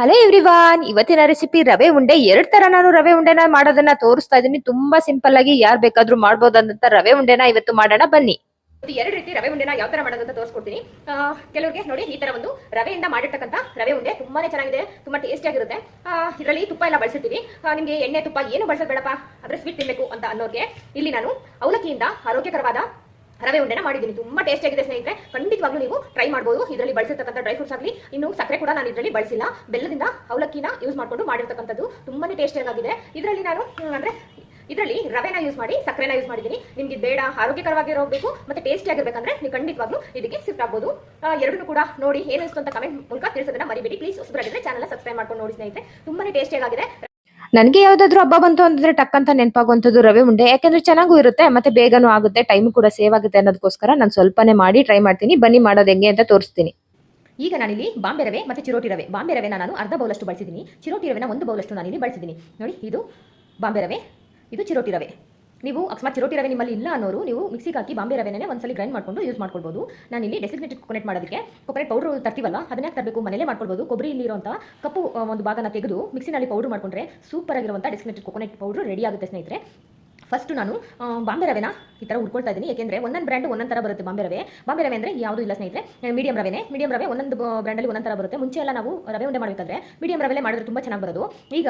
Hello everyone, ಇವತ್ತಿನ recipe ರವೆ ಉಂಡೆ. ಎರಡ್ ತರ ನಾನು ರವೆ ಉಂಡೆನ ಮಾಡೋದನ್ನ ತೋರಿಸ್ತಾ ಇದ್ದೀನಿ ತುಂಬಾ ಸಿಂಪಲ್ ಆಗಿ ಯಾರ್ ಬೇಕಾದ್ರೂ ಮಾಡ್ಬೋದಂತ ರವೆ ಉಂಡೆನ ಇವತ್ತು ಮಾಡೋಣ. ಬನ್ನಿ. ಎರಡು ರೀತಿ ರವೆ ಉಂಡೆನ ಯಾವ ತರ ಮಾಡೋದಂತ ತೋರಿಸ್ಕೊಡ್ತೀನಿ. ಕೆಲವರಿಗೆ ನೋಡಿ, ಈ ತರ ಒಂದು ರವೆಯಿಂದ ಮಾಡಿರ್ತಕ್ಕಂಥ ರವೆ ಉಂಡೆ ತುಂಬಾನೇ ಚೆನ್ನಾಗಿದೆ, ತುಂಬಾ ಟೇಸ್ಟಿ ಆಗಿರುತ್ತೆ. ಇದರಲ್ಲಿ ತುಪ್ಪ ಎಲ್ಲ ಬಳಸಿರ್ತೀವಿ. ನಿಮಗೆ ನಿಮ್ಗೆ ಎಣ್ಣೆ ತುಪ್ಪ ಏನು ಬಳಸೋದು ಬೇಡಪ್ಪ? ಆದ್ರೆ ಸ್ವೀಟ್ ತಿನ್ಬೇಕು ಅಂತ ಅನ್ನೋಕೆ ಇಲ್ಲಿ ನಾನು ಅವಲಕ್ಕಿಯಿಂದ ಆರೋಗ್ಯಕರವಾದ ರವೆ ಉಂಡೆನ ಮಾಡಿದ್ದೀನಿ. ತುಂಬಾ ಟೇಸ್ಟ್ ಆಗಿದೆ ಸ್ನೇಹಿತರೆ. ಖಂಡಿತವಾಗ್ಲೂ ನೀವು ಟ್ರೈ ಮಾಡಬಹುದು ಇದರಲ್ಲಿ ಬಳಸಿರ್ತಕ್ಕಂಥ ಡ್ರೈ ಫ್ರೂಟ್ಸ್ ಆಗಲಿ, ಇನ್ನು ಸಕ್ಕರೆ ಕೂಡ ನಾನು ಇದರಲ್ಲಿ ಬಳಸಿಲ್ಲ. ಬೆಲ್ಲದಿಂದ ಅವಲಕ್ಕಿನ ಯೂಸ್ ಮಾಡ್ಕೊಂಡು ಮಾಡಿರ್ತಕ್ಕಂಥದ್ದು ತುಂಬಾನೇ ಟೇಸ್ಟಿ ಆಗಿದೆ ಇದರಲ್ಲಿ ನಾನು ಅಂದ್ರೆ ಇದರಲ್ಲಿ ರವೆನ ಯೂಸ್ ಮಾಡಿ, ಸಕ್ಕರೆನ ಯೂಸ್ ಮಾಡಿದ್ದೀನಿ. ನಿಮ್ಗೆ ಬೇಡ ಆರೋಗ್ಯಕರವಾಗಿರೋಗ್ಬೇಕು ಮತ್ತೆ ಟೇಸ್ಟಿ ಆಗಿರ್ಬೇಕಂದ್ರೆ ನೀವು ಖಂಡಿತವಾಗ್ಲೂ ಇದಕ್ಕೆ ಶಿಫ್ಟ್ ಆಗ್ಬೋದು. ಎರಡನ್ನೂ ಕೂಡ ನೋಡಿ, ಏನು ಇಷ್ಟು ಅಂತ ಕಮೆಂಟ್ ಮೂಲಕ ತಿಳಿಸೋದನ್ನ ಮರಿಬೇಡಿ. ಪ್ಲೀಸ್ ಹೊಸಬರಾಗಿದ್ರೆ ಚಾನಲ್ ಸಬ್ಸ್ಕ್ರೈಬ್ ಮಾಡ್ಕೊಂಡು ನೋಡಿ ಸ್ನೇಹಿತರೆ. ತುಂಬಾನೇ ಟೇಸ್ಟಿ ಆಗಿದೆ. ನನಗೆ ಯಾವ್ದಾದ್ರು ಹಬ್ಬ ಬಂತು ಅಂತಂದ್ರೆ ಟಕ್ ಅಂತ ನೆನಪಾಗುವಂಥದ್ದು ರವೆ ಉಂಡೆ. ಯಾಕಂದ್ರೆ ಚೆನ್ನಾಗೂ ಇರುತ್ತೆ, ಮತ್ತೆ ಬೇಗನೂ ಆಗುತ್ತೆ ಟೈಮ್ ಕೂಡ ಸೇವ್ ಆಗುತ್ತೆ ಅನ್ನೋದಕ್ಕೋಸ್ಕರ ನಾನು ಸ್ವಲ್ಪನೇ ಮಾಡಿ ಟ್ರೈ ಮಾಡ್ತೀನಿ. ಬನ್ನಿ ಮಾಡೋದು ಹೆಂಗೆ ಅಂತ ತೋರಿಸ್ತೀನಿ. ಈಗ ನಾನಿಲ್ಲಿ ಬಾಂಬೆ ರವೆ ಮತ್ತೆ ಚಿರೋಟಿ ರವೆ. ಬಾಂಬೆ ರವೆನ ನಾನು ಅರ್ಧ ಬೌಲಷ್ಟು ಬಳಸಿದ್ದೀನಿ ಚಿರೋಟಿ ರವೆನ ಒಂದು ಬೌಲಷ್ಟು ನಾನಿಲ್ಲಿ ಬಳಸಿದ್ದೀನಿ ನೋಡಿ, ಇದು ಬಾಂಬೆ ರವೆ, ಇದು ಚಿರೋಟಿ ರವೆ. ನೀವು ಅಕಸ್ಮಾತ್ ಚಿರೋಟಿ ರವೆ ನಿಮ್ಮಲ್ಲಿ ಇಲ್ಲ ಅನ್ನೋರು, ನೀವು ಮಿಕ್ಸಿಗೆ ಹಾಕಿ ಬಾಂಬೆ ರವೆನೇ ಒಂದ್ಸಲಿ ಗ್ರೈಂಡ್ ಮಾಡ್ಕೊಂಡು ಯೂಸ್ ಮಾಡ್ಕೊಳ್ಬೋದು. ನಾನು ಇಲ್ಲಿ ಡೆಸಿಗ್ನೇಟೆಡ್ ಕೊನೆಟ್ ಮಾಡೋದಕ್ಕೆ. ಕೊಕೊನೆಟ್ ಪೌಡರ್ ತರ್ತೀವಲ್ಲ, ಅದನ್ನ ತರಬೇಕು? ಮನೆಯಲ್ಲೇ ಮಾಡ್ಕೊಳ್ಬೋದು. ಕೊಬ್ಬರಿ ಇಲ್ಲಿರುವಂಥ ಕಪ್ಪು ಒಂದು ಭಾಗನ ತೆಗೆದು ಮಿಕ್ಸಿನಲ್ಲಿ ಪೌಡರ್ ಮಾಡ್ಕೊಂಡ್ರೆ ಸೂಪರ್ ಆಗಿರುವಂಥ ಡೆಸಿಗ್ನೇಟೆಡ್ ಕೊಕೊನೆಟ್ ಪೌಡರ್ ರೆಡಿ ಆಗುತ್ತೆ ಸ್ನೇಹಿತರೆ. ಫಸ್ಟ್ ನಾನು ಬಾಂಬೆ ರವೆನ ಈ ಥರ ಹುಡ್ಕೊಳ್ತಾ ಇದ್ದೀನಿ. ಯಾಕೆಂದರೆ ಒಂದೊಂದು ಬ್ರ್ಯಾಂಡ್ ಒಂದೊಂದು ಥರ ಬರುತ್ತೆ ಬಾಂಬೆ ರವೆ. ಬಾಂಬೆ ರವೆ ಅಂದರೆ ಯಾವುದೂ ಇಲ್ಲ ಸ್ನೇಹಿತರೆ ಮೀಡಿಯಂ ರವೆನೇ. ಮೀಡಿಯಂ ರವೆ ಒಂದೊಂದು ಬ್ರ್ಯಾಂಡಲ್ಲಿ ಒಂದೊಂದು ಥರ ಬರುತ್ತೆ. ಮುಂಚೆ ಎಲ್ಲ ನಾವು ರವೆ ಉಂಡೆ ಮಾಡಬೇಕಾದ್ರೆ ಮೀಡಿಯಂ ರವೆಲೆ ಮಾಡಿದ್ರೆ ತುಂಬ ಚೆನ್ನಾಗಿ ಬರೋದು. ಈಗ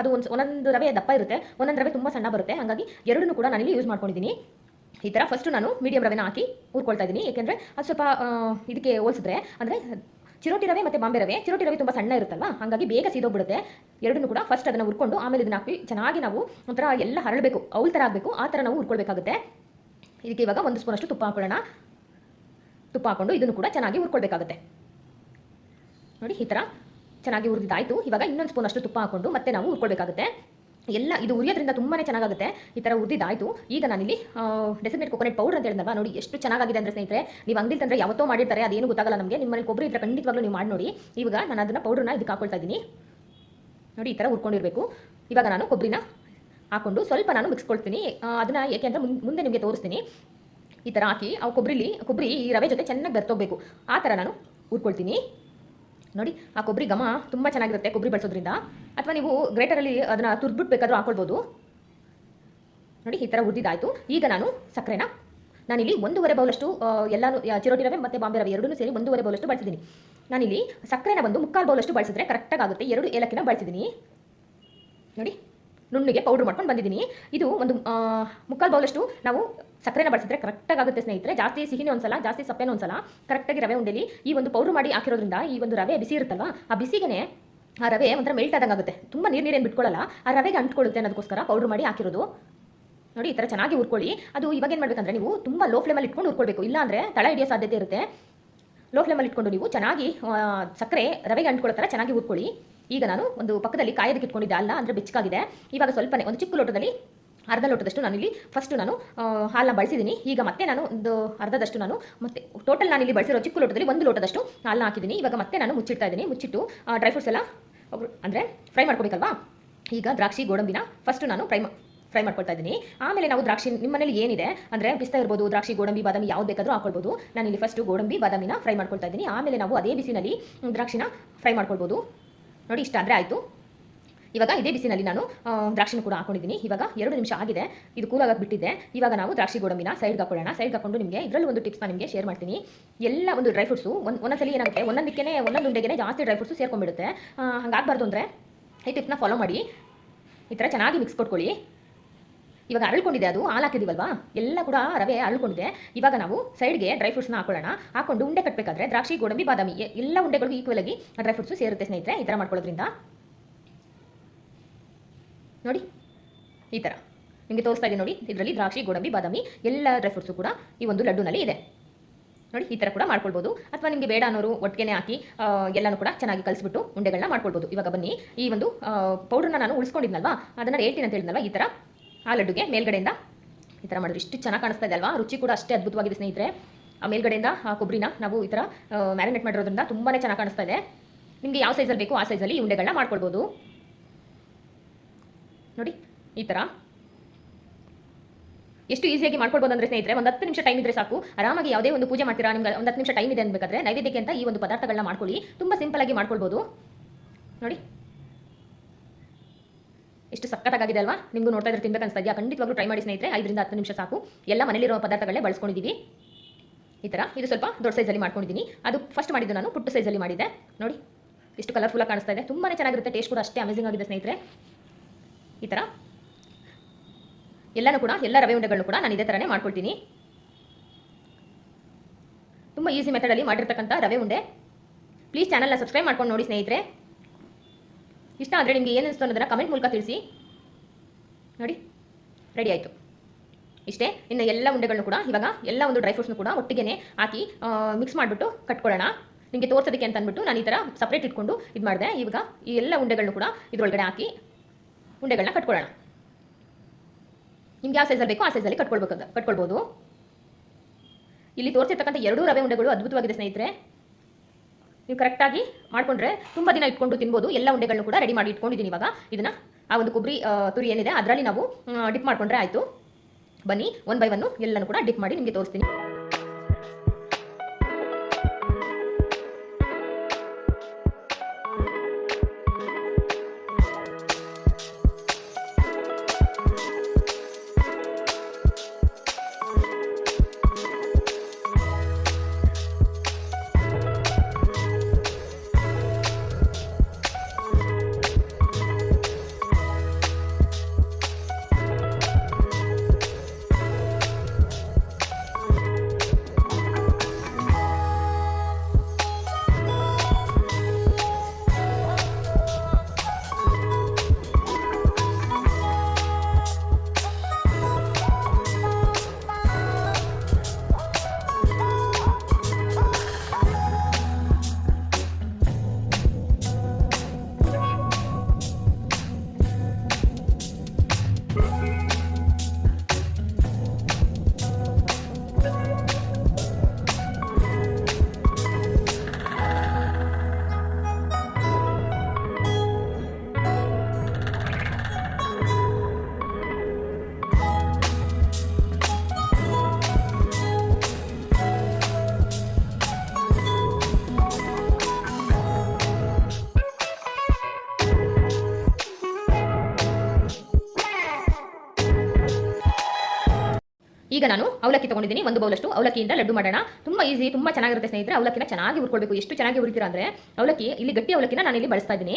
ಅದು ಒಂದು, ಒಂದೊಂದು ರವೆ ದಪ್ಪ ಇರುತ್ತೆ, ಒಂದೊಂದು ರವೆ ತುಂಬ ಸಣ್ಣ ಬರುತ್ತೆ. ಹಾಗಾಗಿ ಎರಡನ್ನೂ ಕೂಡ ನಾನಿಲ್ಲಿ ಯೂಸ್ ಮಾಡ್ಕೊಂಡಿದ್ದೀನಿ. ಈ ಥರ ಫಸ್ಟು ನಾನು ಮೀಡಿಯಂ ರವೆನ ಹಾಕಿ ಹುರ್ಕೊಳ್ತಾ ಇದ್ದೀನಿ. ಏಕೆಂದರೆ ಅದು ಸ್ವಲ್ಪ ಇದಕ್ಕೆ ಹೋಲಿಸಿದ್ರೆ ಅಂದರೆ ಚಿರೋಟಿ ರವೆ ಮತ್ತು ಬಾಂಬೆ ರವೆ. ಚಿರೋಟಿ ರವೆ ತುಂಬ ಸಣ್ಣ ಇರುತ್ತಲ್ವಾ? ಹಾಗಾಗಿ ಬೇಗ ಸೀದೋಗ್ಬಿಡುತ್ತೆ. ಎರಡನ್ನು ಕೂಡ ಫಸ್ಟ್ ಅದನ್ನು ಹುರ್ಕೊಂಡು ಆಮೇಲೆ ಇದನ್ನ ಹಾಕಿ ಚೆನ್ನಾಗಿ ನಾವು ಒಂಥರ ಎಲ್ಲ ಹರಳಬೇಕು ಅವ್ಳ ಥರ ಆಗಬೇಕು, ಆ ಥರ ನಾವು ಹುರ್ಕೊಳ್ಬೇಕಾಗುತ್ತೆ. ಇದಕ್ಕೆ ಇವಾಗ ಒಂದು ಸ್ಪೂನಷ್ಟು ತುಪ್ಪ ಹಾಕೊಳ್ಳೋಣ. ತುಪ್ಪ ಹಾಕೊಂಡು ಇದನ್ನು ಕೂಡ ಚೆನ್ನಾಗಿ ಹುರ್ಕೊಳ್ಬೇಕಾಗುತ್ತೆ. ನೋಡಿ, ಈ ಥರ ಚೆನ್ನಾಗಿ ಹುರಿದಿದ್ದಾಯಿತು. ಇವಾಗ ಇನ್ನೊಂದು ಸ್ಪೂನಷ್ಟು ತುಪ್ಪ ಹಾಕೊಂಡು ಮತ್ತೆ ನಾವು ಹುರ್ಕೊಳ್ಬೇಕಾಗುತ್ತೆ. ಎಲ್ಲ ಇದು ಉರಿಯೋದ್ರಿಂದ ತುಂಬಾ ಚೆನ್ನಾಗಾಗುತ್ತೆ. ಈ ಥರ ಉರಿದಾಯಿತು ಈಗ ನಾನಿಲ್ಲಿ ಡೆಸಿಮೇಟ್ ಕೊಕೊನೆಟ್ ಪೌಡರ್ ಅಂತ ಹೇಳಿದ್ನಲ್ವಾ? ನೋಡಿ, ಎಷ್ಟು ಚೆನ್ನಾಗಿದೆ ಅಂದರೆ ಸ್ನೇಹಿತರೆ, ನೀವು ಅಂಗಡಿ ತಂದರೆ ಯಾವತ್ತೋ ಮಾಡಿರ್ತಾರೆ, ಅದೇನು ಗೊತ್ತಾಗಲ್ಲ ನಮಗೆ. ನಿಮ್ಮಲ್ಲಿ ಕೊಬ್ಬರಿ ಇದ್ರೆ ಖಂಡಿತವಾಗ್ಲೂ ನೀವು ಮಾಡಿ ನೋಡಿ. ಇವಾಗ ನಾನು ಅದನ್ನು ಪೌಡ್ರನ್ನ ಇದಕ್ಕೆ ಹಾಕೊಳ್ತಾ ಇದ್ದೀನಿ. ನೋಡಿ, ಈ ಥರ ಹುರ್ಕೊಂಡಿರಬೇಕು. ಇವಾಗ ನಾನು ಕೊಬ್ಬರಿನ ಹಾಕೊಂಡು ಸ್ವಲ್ಪ ನಾನು ಮಿಕ್ಸ್ಕೊಳ್ತೀನಿ ಅದನ್ನು ಏಕೆ ಅಂದರೆ ಮುಂದೆ ನಿಮಗೆ ತೋರಿಸ್ತೀನಿ. ಈ ಥರ ಹಾಕಿ, ಆ ಕೊಬ್ಬರಿಲಿ ಕೊಬ್ಬರಿ ಈ ರವೆ ಜೊತೆ ಚೆನ್ನಾಗಿ ಬೆರ್ತೋಗ್ಬೇಕು ಆ ಥರ ನಾನು ಹುರ್ಕೊಳ್ತೀನಿ. ನೋಡಿ, ಆ ಕೊಬ್ಬರಿ ಘಮ ತುಂಬ ಚೆನ್ನಾಗಿರುತ್ತೆ ಕೊಬ್ಬರಿ ಬಳಸೋದ್ರಿಂದ. ಅಥವಾ ನೀವು ಗ್ರೇಟರಲ್ಲಿ ಅದನ್ನು ತುರ್ದ್ಬಿಟ್ಟು ಬೇಕಾದರೂ ಹಾಕೊಳ್ಬೋದು. ನೋಡಿ, ಈ ಥರ ಹುರಿದಿದ್ದಾಯಿತು. ಈಗ ನಾನು ಸಕ್ಕರೆನ ನಾನಿಲ್ಲಿ ಒಂದೂವರೆ ಬೌಲಷ್ಟು ಎಲ್ಲಾನು ಚಿರೋಟಿ ರವೆ ಮತ್ತು ಬಾಂಬೆ ರವೆ ಎರಡೂ ಸೇರಿ ಒಂದೂವರೆ ಬೌಲಷ್ಟು ಬಳಸಿದ್ದೀನಿ. ನಾನಿಲ್ಲಿ ಸಕ್ಕರೆನ ಬಂದು ಮುಕ್ಕಾಲು ಬೌಲಷ್ಟು ಬಳಸಿದ್ರೆ ಕರೆಕ್ಟಾಗಿ ಆಗುತ್ತೆ. ಎರಡು ಏಲಕ್ಕಿನ ಬಳಸಿದ್ದೀನಿ. ನೋಡಿ, ನುಣ್ಣಗೆ ಪೌಡ್ರ್ ಮಾಡ್ಕೊಂಡು ಬಂದಿದ್ದೀನಿ. ಇದು ಒಂದು ಮುಕ್ಕಾಲು ಬೌಲಷ್ಟು ನಾವು ಸಕ್ಕರೆನ ಬಳಸಿದ್ರೆ ಕರೆಕ್ಟಾಗಿ ಆಗುತ್ತೆ ಸ್ನೇಹಿತರೆ. ಜಾಸ್ತಿ ಸಿಹಿನೇ ಒಂದ್ಸಲ, ಜಾಸ್ತಿ ಸಪ್ಪೆನ ಒಂದ್ಸಲ ಕರೆಕ್ಟಾಗಿ ರವೆ ಉಂಡೆಲಿ ಈ ಒಂದು ಪೌಡ್ರ್ ಮಾಡಿ ಹಾಕಿರೋದ್ರಿಂದ ಈ ಒಂದು ರವೆ ಬಿಸಿ ಇರುತ್ತಲ್ವಾ? ಆ ಬಿಸಿಗೆ ಆ ರವೆ ಒಂಥರ ಮೆಲ್ಟ್ ಆದಂಗೆ ಆಗುತ್ತೆ. ತುಂಬ ನೀರು ನೀರೇನು ಬಿಟ್ಕೊಳ್ಳಲ್ಲ ಆ ರವೆಗೆ ಅಂಟ್ಕೊಳ್ಳುತ್ತೆ ಅನ್ನೋದಕ್ಕೋಸ್ಕರ ಪೌಡ್ರ್ ಮಾಡಿ ಹಾಕಿರೋದು. ನೋಡಿ, ಈ ಥರ ಚೆನ್ನಾಗಿ ಹುರ್ಕೊಳ್ಳಿ. ಅದು ಇವಾಗ ಏನು ಮಾಡಬೇಕಂದ್ರೆ ನೀವು ತುಂಬ ಲೋ ಫ್ಲೇಮಲ್ಲಿ ಇಟ್ಕೊಂಡು ಹುರ್ಕೊಳ್ಬೇಕು. ಇಲ್ಲಾಂದರೆ ತಳ ಹಿಡಿಯೋ ಸಾಧ್ಯತೆ ಇರುತ್ತೆ. ಲೋ ಫ್ಲೇಮಲ್ಲಿ ಇಟ್ಕೊಂಡು ನೀವು ಚೆನ್ನಾಗಿ ಸಕ್ಕರೆ ರವೆಗೆ ಅಂಟ್ಕೊಳ್ಳೋ ಥರ ಚೆನ್ನಾಗಿ ಹುರ್ಕೊಳ್ಳಿ. ಈಗ ನಾನು ಒಂದು ಪಕ್ಕದಲ್ಲಿ ಕಾಯೋದಕ್ಕೆ ಇಟ್ಕೊಂಡಿದ್ದೆ. ಅಲ್ಲ ಅಂದರೆ ಬೆಚ್ಚಗಾಗಿದೆ. ಇವಾಗ ಸ್ವಲ್ಪನೇ, ಒಂದು ಚಿಕ್ಕ ಲೋಟದಲ್ಲಿ ಅರ್ಧ ಲೋಟದಷ್ಟು ನಾನಿಲ್ಲಿ ಫಸ್ಟು ನಾನು ಹಾಲನ್ನ ಬಳಸಿದ್ದೀನಿ ಈಗ ಮತ್ತೆ ನಾನು ಒಂದು ಅರ್ಧದಷ್ಟು ನಾನು ಮತ್ತೆ ಟೋಟಲ್ ನಾನಿಲ್ಲಿ ಬಳಸಿರೋ ಚಿಕ್ಕ ಲೋಟದಲ್ಲಿ ಒಂದು ಲೋಟದಷ್ಟು ಹಾಲನ್ನ ಹಾಕಿದ್ದೀನಿ ಇವಾಗ ಮತ್ತೆ ನಾನು ಮುಚ್ಚಿಡ್ತಾ ಇದ್ದೀನಿ. ಮುಚ್ಚಿಟ್ಟು ಡ್ರೈ ಫ್ರೂಟ್ಸ್ ಎಲ್ಲ ಅಂದರೆ ಫ್ರೈ ಮಾಡ್ಕೋಬೇಕಲ್ವಾ? ಈಗ ದ್ರಾಕ್ಷಿ, ಗೋಡಂಬಿನ ಫಸ್ಟು ನಾನು ಫ್ರೈ ಫ್ರೈ ಮಾಡ್ಕೊಳ್ತಾ ಇದ್ದೀನಿ. ಆಮೇಲೆ ನಾವು ದ್ರಾಕ್ಷಿ ನಿಮ್ಮ ಮನೇಲಿ ಏನಿದೆ? ಅಂದರೆ ಪಿಸ್ತಾ ಇರ್ಬೋದು, ದ್ರಾಕ್ಷಿ, ಗೋಡಂಬಿ, ಬಾದಾಮಿ ಯಾವ್ದು ಬೇಕಾದರೂ ಹಾಕೊಳ್ಬೋದು. ನಾನು ಇಲ್ಲಿ ಫಸ್ಟು ಗೋಡಂಬಿ, ಬಾದಾಮಿನ ಫ್ರೈ ಮಾಡ್ಕೊಳ್ತಾ ಇದ್ದೀನಿ. ಆಮೇಲೆ ನಾವು ಅದೇ ಬಿಸಿನಲ್ಲಿ ದ್ರಾಕ್ಷಿನ ಫ್ರೈ ಮಾಡ್ಕೊಳ್ಬೋದು. ನೋಡಿ, ಇಷ್ಟ ಅಂದರೆ ಆಯಿತು. ಇವಾಗ ಇದೇ ಬಿಸಿನಲ್ಲಿ ನಾನು ದ್ರಾಕ್ಷಿನ ಕೂಡ ಹಾಕೊಂಡಿದ್ದೀನಿ. ಇವಾಗ ಎರಡು ನಿಮಿಷ ಆಗಿದೆ. ಇದು ಕೂಲಾಗಕ್ಕೆ ಬಿಟ್ಟಿದೆ. ಇವಾಗ ನಾವು ದ್ರಾಕ್ಷಿ ಗೋಡಂಬಿನ ಸೈಡ್ಗೆ ಹಾಕೊಳ್ಳೋಣ. ಸೈಡ್ಗೆ ಹಾಕೊಂಡು ನಿಮಗೆ ಇದರಲ್ಲಿ ಒಂದು ಟಿಪ್ಸ್ ನಾನು ನಿಮಗೆ ಶೇರ್ ಮಾಡ್ತೀನಿ. ಎಲ್ಲ ಒಂದು ಡ್ರೈ ಫ್ರೂಟ್ಸು ಒಂದು, ಒಂದೊಂದ್ಸಲಿ ಏನಾಗುತ್ತೆ ಒಂದೊಂದಕ್ಕೆ ಒಂದೊಂದು ಉಂಡೆಗೆ ಜಾಸ್ತಿ ಡ್ರೈ ಫ್ರೂಟ್ಸು ಸೇರ್ಕೊಂಡ್ಬಿಡುತ್ತೆ. ಹಾಗಾಗಬಾರ್ದು ಅಂದರೆ ಈ ಟಿಪ್ನ ಫಾಲೋ ಮಾಡಿ. ಈ ಥರ ಚೆನ್ನಾಗಿ ಮಿಕ್ಸ್ ಕೊಟ್ಕೊಳ್ಳಿ. ಇವಾಗ ಅರಳ್ಕೊಂಡಿದೆ ಅದು, ಹಾಲು ಹಾಕಿದೀವಲ್ವಾ? ಎಲ್ಲ ಕೂಡ ರವೆ ಅರಳ್ಕೊಂಡಿದೆ. ಇವಾಗ ನಾವು ಸೈಡ್ಗೆ ಡ್ರೈ ಫ್ರೂಟ್ಸ್ನ ಹಾಕೊಳ್ಳೋಣ. ಹಾಕೊಂಡು ಉಂಡೆ ಕಟ್ಟಬೇಕಾದ್ರೆ ದ್ರಾಕ್ಷಿ, ಗೋಡಂಬಿ, ಬಾದಾಮಿ ಎಲ್ಲ ಉಂಡೆಗಳಿಗೂ ಈಕ್ವಲ್ ಆಗಿ ಡ್ರೈ ಫ್ರೂಟ್ಸು ಸೇರುತ್ತೆ ಸ್ನೇಹಿತರೆ, ಈ ಥರ ಮಾಡ್ಕೊಳ್ಳೋದ್ರಿಂದ. ನೋಡಿ, ಈ ಥರ ನಿಮಗೆ ತೋರಿಸ್ತಾ ಇದೆ ನೋಡಿ, ಇದರಲ್ಲಿ ದ್ರಾಕ್ಷಿ, ಗೋಡಂಬಿ, ಬಾದಾಮಿ, ಎಲ್ಲ ಡ್ರೈ ಫ್ರೂಟ್ಸು ಕೂಡ ಈ ಒಂದು ಲಡ್ಡುನಲ್ಲಿ ಇದೆ. ನೋಡಿ, ಈ ಥರ ಕೂಡ ಮಾಡ್ಕೊಳ್ಬೋದು. ಅಥವಾ ನಿಮಗೆ ಬೇಡ ಅನ್ನೋರು ಒಟ್ಟಿಗೆ ಹಾಕಿ ಎಲ್ಲನೂ ಕೂಡ ಚೆನ್ನಾಗಿ ಕಲಿಸ್ಬಿಟ್ಟು ಉಂಡೆಗಳನ್ನ ಮಾಡ್ಕೊಳ್ಬೋದು. ಇವಾಗ ಬನ್ನಿ, ಈ ಒಂದು ಪೌಡ್ರನ್ನ ನಾನು ಉಳಿಸ್ಕೊಂಡಿದ್ನಲ್ವಾ? ಅದನ್ನು ಹೇಳ್ತೀನಿ ಅಂತ ಹೇಳಿದ್ನಲ್ವಾ ಈ ಥರ ಆ ಲಡ್ಡುಗೆ ಮೇಲ್ಗಡೆಯಿಂದ ಈ ಥರ ಮಾಡಿದ್ರೆ ಇಷ್ಟು ಚೆನ್ನಾಗಿ ಕಾಣಿಸ್ತಾ ಇದೆ ಅಲ್ವಾ? ರುಚಿ ಕೂಡ ಅಷ್ಟೇ ಅದ್ಭುತವಾಗಿದೆ ಸ್ನೇಹಿತರೆ. ಆ, ಮೇಲ್ಗಡೆಯಿಂದ ಆ ಕೊಬ್ಬರಿನ ನಾವು ಈ ಥರ ಮ್ಯಾರಿನೇಟ್ ಮಾಡಿರೋದ್ರಿಂದ ತುಂಬಾ ಚೆನ್ನಾಗಿ ಕಾಣಿಸ್ತಾ ಇದೆ. ನಿಮಗೆ ಯಾವ ಸೈಜಲ್ಲಿ ಬೇಕು ಆ ಸೈಜಲ್ಲಿ ಉಂಡೆಗಳನ್ನ ಮಾಡ್ಕೊಳ್ಬೋದು. ನೋಡಿ, ಈ ಥರ ಎಷ್ಟು ಈಸಿಯಾಗಿ ಮಾಡ್ಕೊಳ್ಬೋದು ಅಂದ್ರೆ ಸ್ನೇಹಿತರೆ, ಒಂದು ಹತ್ತು ನಿಮಿಷ ಟೈಮ್ ಇದ್ರೆ ಸಾಕು. ಆರಾಮಾಗಿ ಯಾವುದೇ ಒಂದು ಪೂಜೆ ಮಾಡ್ತೀರಾ? ನಿಮ್ಗೆ ಒಂದು ಹತ್ತು ನಿಮಿಷ ಟೈಮ್ ಇದೆ ಅನ್ಬೇಕಾದ್ರೆ ನೈವೇದ್ಯಕ್ಕೆ ಅಂತ ಈ ಒಂದು ಪದಾರ್ಥಗಳನ್ನ ಮಾಡ್ಕೊಳ್ಳಿ. ತುಂಬ ಸಿಂಪಲ್ ಆಗಿ ಮಾಡ್ಕೊಳ್ಬೋದು. ನೋಡಿ. ಎಷ್ಟು ಸಕ್ಕತ್ತಾಗಿದೆ ಅಲ್ವಾ? ನಿಮ್ಗೆ ನೋಡ್ತಾ ಇದ್ರೆ ತಿನ್ಬೇಕು ಅನ್ಸ್ತಾ ಇದೆಯಾ? ಖಂಡಿತವಾಗ್ಲೂ ಟ್ರೈ ಮಾಡಿ ಸ್ನೇಹಿತರೆ, ಐದರಿಂದ ಹತ್ತು ನಿಮಿಷ ಸಾಕು. ಎಲ್ಲ ಮನೇಲಿರೋ ಪದಾರ್ಥಗಳೇ ಬಳಸ್ಕೊಂಡಿದ್ದೀವಿ ಈ ಥರ ಇದು ಸ್ವಲ್ಪ ದೊಡ್ಡ ಸೈಜಲ್ಲಿ ಮಾಡ್ಕೊಂಡಿದ್ದೀನಿ ಅದು ಫಸ್ಟ್ ಮಾಡಿದ್ದು ನಾನು, ಪುಟ್ಟ ಸೈಜಲ್ಲಿ ಮಾಡಿದ್ದೆ. ನೋಡಿ. ಎಷ್ಟು ಕಲರ್ಫುಲ್ಲಾಗಿ ಕಾಣಿಸ್ತಾ ಇದೆ. ತುಂಬಾ ಚೆನ್ನಾಗಿರುತ್ತೆ ಟೇಸ್ಟ್ ಕೂಡ ಅಷ್ಟೇ ಅಮೇಸಿಂಗ್ ಆಗಿದೆ ಸ್ನೇಹಿತರೆ. ಈ ಥರ ಎಲ್ಲನೂ ಕೂಡ, ಎಲ್ಲ ರವೆ ಉಂಡೆಗಳನ್ನು ಕೂಡ ನಾನು ಇದೇ ಥರನೇ ಮಾಡ್ಕೊಳ್ತೀನಿ. ತುಂಬ ಈಸಿ ಮೆಥಡಲ್ಲಿ ಮಾಡಿರ್ತಕ್ಕಂಥ ರವೆ ಉಂಡೆ. ಪ್ಲೀಸ್ ಚಾನಲ್ನ ಸಬ್ಸ್ಕ್ರೈಬ್ ಮಾಡ್ಕೊಂಡು ನೋಡಿ, ಸ್ನೇಹಿತರೆ. ಇಷ್ಟ ಆದರೆ ನಿಮಗೆ ಏನು ಅನಿಸ್ತು ಅನ್ನೋದನ್ನು ಕಮೆಂಟ್ ಮೂಲಕ ತಿಳಿಸಿ. ನೋಡಿ ರೆಡಿ ಆಯಿತು. ಇಷ್ಟೇ, ಇನ್ನು ಎಲ್ಲ ಉಂಡೆಗಳನ್ನು ಕೂಡ, ಇವಾಗ ಎಲ್ಲ ಒಂದು ಡ್ರೈ ಫ್ರೂಟ್ಸ್ನು ಕೂಡ ಒಟ್ಟಿಗೆ ಹಾಕಿ ಮಿಕ್ಸ್ ಮಾಡಿಬಿಟ್ಟು ಕಟ್ಕೊಳ್ಳೋಣ. ನಿಮಗೆ ತೋರಿಸೋದಕ್ಕೆ ಅಂತ ಅಂದ್ಬಿಟ್ಟು ನಾನು ಈ ಥರ ಸಪ್ರೇಟ್ ಇಟ್ಕೊಂಡು ಇದು ಮಾಡಿದೆ ಇವಾಗ ಈ ಎಲ್ಲ ಉಂಡೆಗಳನ್ನು ಕೂಡ ಇದರೊಳಗಡೆ ಹಾಕಿ ಉಂಡೆಗಳನ್ನ ಕಟ್ಕೊಳ್ಳೋಣ ನಿಮ್ಗೆ ಯಾವ ಸೈಜಲ್ಲಿ ಬೇಕೋ ಆ ಸೈಜಲ್ಲಿ ಕಟ್ಕೊಳ್ಬೇಕು, ಕಟ್ಕೊಳ್ಬೋದು. ಇಲ್ಲಿ ತೋರಿಸಿರ್ತಕ್ಕಂಥ ಎರಡೂ ರವೆ ಉಂಡೆಗಳು ಅದ್ಭುತವಾಗಿದೆ ಸ್ನೇಹಿತರೆ. ನೀವು ಕರೆಕ್ಟಾಗಿ ಮಾಡಿಕೊಂಡ್ರೆ ತುಂಬ ದಿನ ಇಟ್ಕೊಂಡು ತಿನ್ಬೋದು. ಎಲ್ಲ ಉಂಡೆಗಳನ್ನು ಕೂಡ ರೆಡಿ ಮಾಡಿ ಇಟ್ಕೊಂಡಿದ್ದೀನಿ ಇವಾಗ. ಇದನ್ನು ಆ ಒಂದು ಕೊಬ್ಬರಿ ತುರಿ ಏನಿದೆ, ಅದರಲ್ಲಿ ನಾವು ಡಿಪ್ ಮಾಡಿಕೊಂಡ್ರೆ ಆಯಿತು. ಬನ್ನಿ ಒನ್ ಬೈ ಒನ್ನು ಎಲ್ಲನೂ ಕೂಡ ಡಿಪ್ ಮಾಡಿ ನಿಮಗೆ ತೋರಿಸ್ತೀನಿ. ಈಗ ನಾನು ಅವಲಕ್ಕಿ ತಗೊಂಡಿದ್ದೀನಿ, ಒಂದು ಬೌಲಷ್ಟು ಅವಲಕ್ಕಿಯಿಂದ ಲಡ್ಡು ಮಾಡೋಣ. ತುಂಬ ಈಸಿ ತುಂಬ ಚೆನ್ನಾಗಿರುತ್ತೆ ಸ್ನೇಹಿತರೆ, ಅವಲಕ್ಕಿನ ಚೆನ್ನಾಗಿ ಹುರ್ಕೊಳ್ಬೇಕು. ಎಷ್ಟು ಚೆನ್ನಾಗಿ ಹುರಿತೀರಾ ಅಂದರೆ, ಅವಲಕ್ಕಿ, ಇಲ್ಲಿ ಗಟ್ಟಿ ಅವಲಕ್ಕಿನ ನಾನು ಇಲ್ಲಿ ಬಳಸ್ತಾ ಇದ್ದೀನಿ.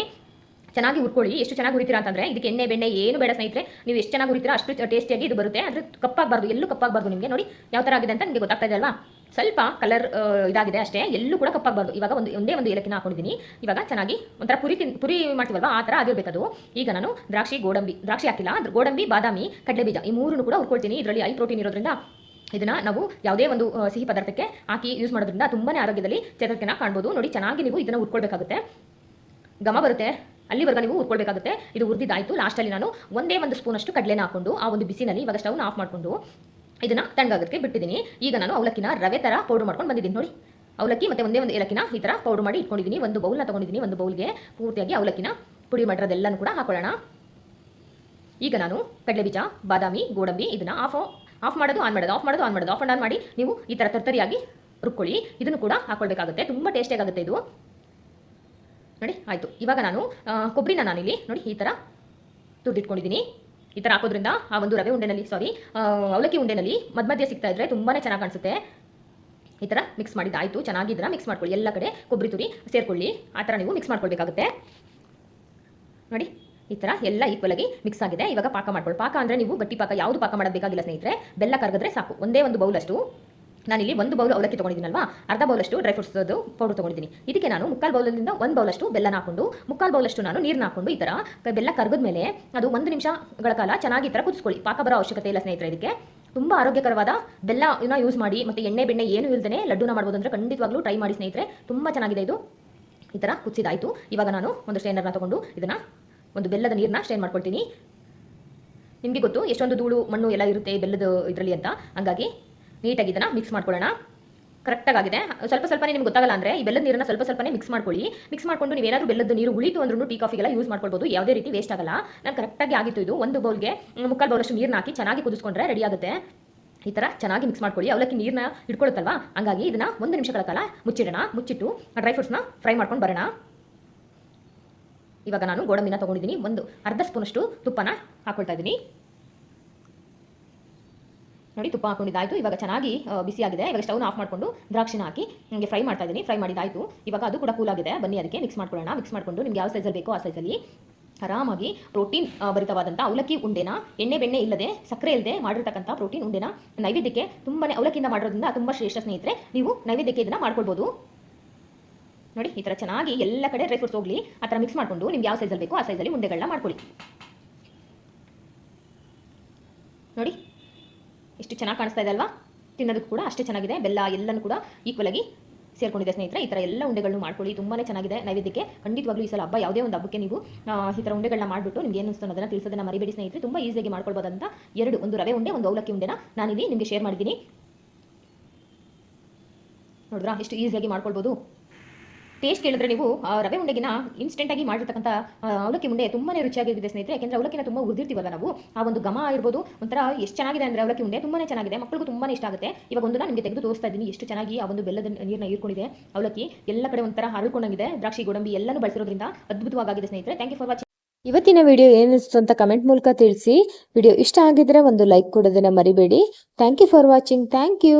ಚೆನ್ನಾಗಿ ಹುರ್ಕೊಳ್ಳಿ, ಎಷ್ಟು ಚೆನ್ನಾಗಿ ಹುರಿತೀರಾ ಅಂತಂದ್ರೆ, ಇದಕ್ಕೆ ಎಣ್ಣೆ, ಬೆಣ್ಣೆ ಏನು ಬೇಡ ಸ್ನೇಹಿತರೆ. ನೀವು ಎಷ್ಟು ಚೆನ್ನಾಗಿ ಹುರಿತೀರಾ ಅಷ್ಟು ಟೇಸ್ಟಿಯಾಗಿ ಇದು ಬರುತ್ತೆ. ಆದರೆ ಕಪ್ಪಾಗಬಾರ್ದು, ಎಲ್ಲೂ ಕಪ್ಪಾಗಬಾರ್ದು ನಿಮಗೆ. ನೋಡಿ, ಯಾವ ಥರ ಆಗಿದೆ ಅಂತ ನಿಮಗೆ ಗೊತ್ತಾಗ್ತಾ ಇದೆ ಅಲ್ವಾ? ಸ್ವಲ್ಪ ಕಲರ್ ಇದಾಗಿದೆ ಅಷ್ಟೇ. ಎಲ್ಲೂ ಕೂಡ ಕಪ್ಪಾಗಬಾರ್ದು. ಇವಾಗ ಒಂದು, ಒಂದೇ ಒಂದು ಏಲಕ್ಕಿನ ಹಾಕೊಂಡಿದ್ದೀನಿ. ಇವಾಗ ಚೆನ್ನಾಗಿ ಒಂಥರ ಪುರಿ ತಿನ್, ಪುರಿ ಮಾಡ್ತೀವಲ್ವಾ? ಆ ಥರ ಆಗಿರಬೇಕದು. ಈಗ ನಾನು ದ್ರಾಕ್ಷಿ, ಗೋಡಂಬಿ, ದ್ರಾಕ್ಷಿ ಹಾಕಿಲ್ಲ. ಗೋಡಂಬಿ, ಬಾದಾಮಿ ಕಡಲೆ ಬೀಜ ಈ ಮೂರನ್ನು ಕೂಡ ಹುರ್ಕೊಳ್ತೀನಿ. ಇದರಲ್ಲಿ ಐ ಪ್ರೋಟೀನ್ ಇರೋದ್ರಿಂದ ಇದನ್ನ ನಾವು ಯಾವುದೇ ಒಂದು ಸಿಹಿ ಪದಾರ್ಥಕ್ಕೆ ಹಾಕಿ ಯೂಸ್ ಮಾಡೋದ್ರಿಂದ ತುಂಬಾನೇ ಆರೋಗ್ಯದಲ್ಲಿ ಚೇತರಿಕೆನ ಕಾಣ್ಬೋದು. ನೋಡಿ, ಚೆನ್ನಾಗಿ ನೀವು ಇದನ್ನ ಹುರ್ಕೊಳ್ಬೇಕಾಗುತ್ತೆ. ಘಮ ಬರುತ್ತೆ. ಅಲ್ಲಿವರೆಗೂ ನೀವು ಹುರ್ಕೊಳ್ಬೇಕಾಗುತ್ತೆ. ಇದು ಹುರಿದಿದ್ದಾಯಿತು. ಲಾಸ್ಟಲ್ಲಿ ನಾನು ಒಂದೇ ಒಂದು ಸ್ಪೂನಷ್ಟು ಕಡಲೆನ ಹಾಕೊಂಡು ಆ ಒಂದು ಬಿಸಿನಲ್ಲಿ ಇವಾಗ ಸ್ಟವ್ನ ಆಫ್ ಮಾಡಿಕೊಂಡು ಇದನ್ನ ತಣ್ಣಗಾಗೋದಕ್ಕೆ ಬಿಟ್ಟಿದ್ದೀನಿ ಈಗ ನಾನು ಅವಲಕ್ಕಿನ ರವೆ ಥರ ಪೌಡರ್ ಮಾಡ್ಕೊಂಡು ಬಂದಿದ್ದೀನಿ. ನೋಡಿ, ಅವಲಕ್ಕಿ ಮತ್ತು ಒಂದೇ ಒಂದು ಏಲಕ್ಕಿನ ಈ ಥರ ಪೌಡರ್ ಮಾಡಿ ಇಟ್ಕೊಂಡಿದ್ದೀನಿ ಒಂದು ಬೌಲ್ನ ತಗೊಂಡಿದ್ದೀನಿ ಒಂದು ಬೌಲ್ಗೆ ಪೂರ್ತಿಯಾಗಿ ಅವಲಕ್ಕಿನ ಪುಡಿ ಮಾಡಿರೋದೆಲ್ಲನೂ ಕೂಡ ಹಾಕೊಳ್ಳೋಣ. ಈಗ ನಾನು ಕಡಲೆ ಬೀಜ ಬಾದಾಮಿ, ಗೋಡಂಬಿ ಇದನ್ನು ಆಫ್ ಆಫ್ ಮಾಡೋದು ಆನ್ ಮಾಡೋದು ಆಫ್ ಮಾಡೋದು ಆನ್ ಮಾಡೋದು ಆಫ್ ಆನ್ ಮಾಡಿ ನೀವು ಈ ಥರ ತರ್ತರಿಯಾಗಿ ರುಬ್ಕೊಳ್ಳಿ. ಇದನ್ನು ಕೂಡ ಹಾಕೊಳ್ಬೇಕಾಗುತ್ತೆ. ತುಂಬ ಟೇಸ್ಟಿಯಾಗುತ್ತೆ ಇದು. ನೋಡಿ, ಆಯಿತು. ಇವಾಗ ನಾನು ಕೊಬ್ಬರಿನ ನಾನಿಲ್ಲಿ ನೋಡಿ ಈ ಥರ ತುರಿದಿಟ್ಕೊಂಡಿದ್ದೀನಿ ಈ ಥರ ಹಾಕೋದ್ರಿಂದ ಆ ಒಂದು ರವೆ ಉಂಡೆನಲ್ಲಿ ಸಾರಿ ಅವಲಕ್ಕಿ ಉಂಡೆನಲ್ಲಿ ಮಧ್ಯ ಮಧ್ಯೆ ಸಿಗ್ತಾ ಇದ್ರೆ ತುಂಬಾ ಚೆನ್ನಾಗಿ ಕಾಣಿಸುತ್ತೆ. ಈ ಥರ ಮಿಕ್ಸ್ ಮಾಡಿದ್ದು ಆಯಿತು ಚೆನ್ನಾಗಿ ಇದನ್ನ ಮಿಕ್ಸ್ ಮಾಡ್ಕೊಳ್ಳಿ. ಎಲ್ಲ ಕಡೆ ಕೊಬ್ಬರಿ ತುರಿ ಸೇರ್ಕೊಳ್ಳಿ. ಆ ಥರ ನೀವು ಮಿಕ್ಸ್ ಮಾಡ್ಕೊಳ್ಬೇಕಾಗುತ್ತೆ. ನೋಡಿ, ಈ ಥರ ಎಲ್ಲ ಈಕ್ವಲ್ ಆಗಿ ಮಿಕ್ಸ್ ಆಗಿದೆ. ಇವಾಗ ಪಾಕ ಮಾಡ್ಕೊಳ್ಳಿ ಪಾಕ ಅಂದರೆ ನೀವು ಗಟ್ಟಿ ಪಾಕ, ಯಾವುದು ಪಾಕ ಮಾಡೋದು ಬೇಕಾಗಿಲ್ಲ ಸ್ನೇಹಿತರೆ. ಬೆಲ್ಲ ಕರಗಿದ್ರೆ ಸಾಕು. ಒಂದೇ ಒಂದು ಬೌಲಷ್ಟು ನಾನಿಲ್ಲಿ ಒಂದು ಬೌಲ್ ಅವಲಕ್ಕಿ ತೊಗೊಂಡಿದ್ದೀನಲ್ವಾ? ಅರ್ಧ ಬೌಲಷ್ಟು ಡ್ರೈ ಫ್ರೂಟ್ಸ್ ಪೌಡರ್ ತೊಗೊಂಡಿದ್ದೀನಿ. ಇದಕ್ಕೆ ನಾನು ಮುಕ್ಕಾಲು ಬೌಲಿಂದ ಒಂದು ಬೌಲಷ್ಟು ಬೆಲ್ಲನ ಹಾಕೊಂಡು ಮುಕ್ಕಾಲು ಬೌಲಷ್ಟು ನಾನು ನೀರನ್ನ ಹಾಕೊಂಡು ಈ ಥರ ಬೆಲ್ಲ ಕರಗದ ಮೇಲೆ ಅದು ಒಂದು ನಿಮಿಷಗಳ ಕಾಲ ಚೆನ್ನಾಗಿ ಈ ಥರ ಕುದಿಸ್ಕೊಳ್ಳಿ. ಪಾಕ ಬರೋ ಅವಶ್ಯಕತೆ ಇಲ್ಲ ಸ್ನೇಹಿತರೆ ಇದಕ್ಕೆ. ತುಂಬ ಆರೋಗ್ಯಕರವಾದ ಬೆಲ್ಲ ಯೂಸ್ ಮಾಡಿ, ಮತ್ತು ಎಣ್ಣೆ ಬೆಣ್ಣೆ ಏನು ಇಲ್ದೇ ಲಡ್ಡುನ ಮಾಡ್ಬೋದು ಅಂದರೆ ಖಂಡಿತವಾಗ್ಲೂ ಟ್ರೈ ಮಾಡಿ ಸ್ನೇಹಿತರೆ. ತುಂಬ ಚೆನ್ನಾಗಿದೆ ಇದು. ಈ ಥರ ಕುದಿಸಿದಾಯಿತು. ಇವಾಗ ನಾನು ಒಂದು ಸ್ಟ್ರೈನರ್ನ ತೊಗೊಂಡು ಇದನ್ನು ಒಂದು ಬೆಲ್ಲದ ನೀರನ್ನ ಸ್ಟ್ರೈನ್ ಮಾಡ್ಕೊಳ್ತೀನಿ. ನಿಮಗೆ ಗೊತ್ತು ಎಷ್ಟೊಂದು ಧೂಳು, ಮಣ್ಣು ಎಲ್ಲ ಇರುತ್ತೆ ಬೆಲ್ಲದ ಇದರಲ್ಲಿ ಅಂತ. ಹಂಗಾಗಿ ನೀಟಾಗಿ ಇದನ್ನು ಮಿಕ್ಸ್ ಮಾಡ್ಕೊಳ್ಳೋಣ. ಕರೆಕ್ಟಾಗಿ ಆಗಿದೆ ಸ್ವಲ್ಪ ಸ್ವಲ್ಪನೇ ನಿಮ್ಗೆ ಗೊತ್ತಾಗಲ್ಲ ಅಂದರೆ ಈ ಬೆಲ್ಲದ ನೀರನ್ನ ಸ್ವಲ್ಪ ಸ್ವಲ್ಪನೇ ಮಿಕ್ಸ್ ಮಾಡ್ಕೊಳ್ಳಿ. ಮಿಕ್ಸ್ ಮಾಡ್ಕೊಂಡು ನೀವೇನಾದರೂ ಬೆಲ್ಲದ ನೀರು ಉಳಿತು ಅಂದ್ರೂ ಟೀ ಕಾಫಿಗೆಲ್ಲ ಯೂಸ್ ಮಾಡ್ಕೊಳ್ಬೋದು. ಯಾವುದೇ ರೀತಿ ವೇಸ್ಟ್ ಆಗಲ್ಲ. ನಾನು ಕರೆಕ್ಟಾಗಿ ಆಗಿತ್ತು ಇದು. ಒಂದು ಬೌಲ್ಗೆ ಮುಕ್ಕಾಲು ಬೌಲಷ್ಟು ನೀರನ್ನ ಹಾಕಿ ಚೆನ್ನಾಗಿ ಕುದಿಸ್ಕೊಂಡ್ರೆ ರೆಡಿ ಆಗುತ್ತೆ. ಈ ಥರ ಚೆನ್ನಾಗಿ ಮಿಕ್ಸ್ ಮಾಡ್ಕೊಳ್ಳಿ. ಅವಲಕ್ಕಿ ನೀರನ್ನ ಇಟ್ಕೊಳುತ್ತಲ್ವಾ? ಹಂಗಾಗಿ ಇದನ್ನು ಒಂದು ನಿಮಿಷಗಳ ಕಾಲ ಮುಚ್ಚಿಡೋಣ. ಮುಚ್ಚಿಟ್ಟು ಡ್ರೈ ಫ್ರೂಟ್ಸ್ನ ಫ್ರೈ ಮಾಡ್ಕೊಂಡು ಬರೋಣ. ಇವಾಗ ನಾನು ಗೋಡಂಬಿನ ತೊಗೊಂಡಿದ್ದೀನಿ. ಒಂದು ಅರ್ಧ ಸ್ಪೂನಷ್ಟು ತುಪ್ಪನ ಹಾಕೊಳ್ತಾ ಇದ್ದೀನಿ. ನೋಡಿ ತುಪ್ಪ ಹಾಕೊಂಡಿದ್ದಾಯಿತು. ಇವಾಗ ಚೆನ್ನಾಗಿ ಬಿಸಿ ಬಿಸಿಯಾಗಿದೆ ಇವಾಗ ಸ್ಟೌನ್ ಆಫ್ ಮಾಡಿಕೊಂಡು ದ್ರಾಕ್ಷಿನ ಹಾಕಿ ನಿಮಗೆ ಫ್ರೈ ಮಾಡ್ತಾ ಇದ್ದೀನಿ. ಫ್ರೈ ಮಾಡಿದಾಯಿತು. ಇವಾಗ ಅದು ಕೂಡ ಕೂಲ್ ಆಗಿದೆ. ಬನ್ನಿ ಅದಕ್ಕೆ ಮಿಕ್ಸ್ ಮಾಡ್ಕೊಳ್ಳೋಣ. ಮಿಕ್ಸ್ ಮಾಡಿಕೊಂಡು ನಿಮ್ಗೆ ಯಾವ ಸೈಜಲ್ಲಿ ಬೇಕೋ ಆ ಸೈಜಲ್ಲಿ ಆರಾಮಾಗಿ ಪ್ರೋಟೀನ್ ಭರಿತವಾದಂಥ ಅವಲಕ್ಕಿ ಉಂಡೆನ, ಎಣ್ಣೆ ಬೆಣ್ಣೆ ಇಲ್ಲದೆ, ಸಕ್ಕರೆ ಇಲ್ಲದೆ ಮಾಡಿರ್ತಕ್ಕಂಥ ಪ್ರೋಟೀನ್ ಉಂಡೆನ ನೈವೇದ್ಯಕ್ಕೆ ತುಂಬಾ ಅವಲಕ್ಕಿಯಿಂದ ಮಾಡೋದ್ರಿಂದ ತುಂಬ ಶ್ರೇಷ್ಠ ಸ್ನೇಹಿತರೆ, ನೀವು ನೈವೇದ್ಯಕ್ಕೆ ಇದನ್ನು ಮಾಡ್ಕೊಳ್ಬೋದು. ನೋಡಿ, ಈ ಥರ ಚೆನ್ನಾಗಿ ಎಲ್ಲ ಕಡೆ ಡ್ರೈ ಫ್ರೂಟ್ಸ್ ಹೋಗಲಿ, ಆ ಥರ ಮಿಕ್ಸ್ ಮಾಡಿಕೊಂಡು ನಿಮ್ಗೆ ಯಾವ ಸೈಜಲ್ಲಿ ಬೇಕೋ ಆ ಸೈಜಲ್ಲಿ ಉಂಡೆಗಳನ್ನ ಮಾಡ್ಕೊಳ್ಳಿ. ನೋಡಿ ಎಷ್ಟು ಚೆನ್ನಾಗಿ ಕಾಣಿಸ್ತಾ ಇದೆ ಅಲ್ವಾ? ತಿನ್ನೋದಕ್ಕೂ ಕೂಡ ಅಷ್ಟೇ ಚೆನ್ನಾಗಿದೆ. ಬೆಲ್ಲ ಎಲ್ಲನೂ ಕೂಡ ಈಕ್ವಲ್ ಆಗಿ ಸೇರ್ಕೊಂಡಿದೆ ಸ್ನೇಹಿತರೆ. ಈ ಥರ ಎಲ್ಲ ಉಂಡೆಗಳನ್ನು ಮಾಡ್ಕೊಳ್ಳಿ. ತುಂಬಾ ಚೆನ್ನಾಗಿದೆ ನೈವೇದ್ಯಕ್ಕೆ. ಖಂಡಿತವಾಗ್ಲೂ ಈ ಸಲ ಹಬ್ಬ ಯಾವುದೇ ಒಂದು ಹಬ್ಬಕ್ಕೆ ನೀವು ಈ ಥರ ಉಂಡೆಗಳನ್ನ ಮಾಡಿಬಿಟ್ಟು ನಿಮ್ಗೆ ಏನು ಅನಿಸ್ತು ಅದನ್ನು ತಿಳಿಸೋದನ್ನ ಮರಿಬೇಡಿ ಸ್ನೇಹಿತರೆ. ತುಂಬ ಈಸಿಯಾಗಿ ಮಾಡ್ಕೊಳ್ಬೋದಂತ ಎರಡು, ಒಂದು ರವೆ ಉಂಡೆ, ಒಂದು ಅವಲಕ್ಕಿ ಉಂಡೆನ ನಾನಿಲ್ಲಿ ನಿಮಗೆ ಶೇರ್ ಮಾಡಿದ್ದೀನಿ. ನೋಡಿದ್ರಾ? ಎಷ್ಟು ಈಸಿಯಾಗಿ ಮಾಡ್ಕೊಳ್ಬೋದು. ಟೇಸ್ಟ್ ಕೇಳಿದ್ರೆ ನೀವು ರವೆ ಉಂಡೆಗಿನ ಇನ್ಸ್ಟೆಂಟಾಗಿ ಮಾಡಿರ್ತಕ್ಕಂಥ ಅವಲಕ್ಕಿ ಉಂಡೆ ತುಂಬಾ ರುಚಿಯಾಗಿದೆ ಸ್ನೇಹಿತರೆ. ಯಾಕೆಂದ್ರೆ ಅವಲಕ್ಕಿನ ತುಂಬ ಉರಿದಿರ್ತೀವಲ್ಲ ನಾವು. ಆ ಒಂದು ಘಮ ಇರ್ಬೋದು ಒಂಥರ ಎಷ್ಟು ಚೆನ್ನಾಗಿದೆ ಅಂದರೆ ಅವಲಕ್ಕಿ ಉಂಡೆ ತುಂಬಾ ಚೆನ್ನಾಗಿದೆ. ಮಕ್ಕಳಿಗೂ ತುಂಬಾ ಇಷ್ಟ ಆಗುತ್ತೆ. ಇವಾಗ ಒಂದು ನಿಮಗೆ ತೆಗೆದು ತೋರಿಸ್ತಾ ಇದ್ದೀನಿ. ಎಷ್ಟು ಚೆನ್ನಾಗಿ ಆ ಒಂದು ಬೆಲ್ಲದ ನೀರನ್ನ ಹೀರ್ಕೊಂಡಿದೆ. ಅವಲಕ್ಕಿ ಎಲ್ಲ ಕಡೆ ಒಂಥರ ಹರಳ್ಕೊಂಡಂಗಿದೆ ದ್ರಾಕ್ಷಿ, ಗೋಡಂಬಿ ಎಲ್ಲನೂ ಬಳಸಿರೋದ್ರಿಂದ ಅದ್ಭುತವಾಗಿದೆ ಸ್ನೇಹಿತರೆ. ಥ್ಯಾಂಕ್ ಯು ಫಾರ್ ವಾಚಿಂಗ್ ಇವತ್ತಿನ ವಿಡಿಯೋ ಏನಿಸ್ತು ಅಂತ ಕಮೆಂಟ್ ಮೂಲಕ ತಿಳಿಸಿ. ವಿಡಿಯೋ ಇಷ್ಟ ಆಗಿದ್ರೆ ಒಂದು ಲೈಕ್ ಕೊಡೋದನ್ನ ಮರಿಬೇಡಿ. Thank you for watching thank you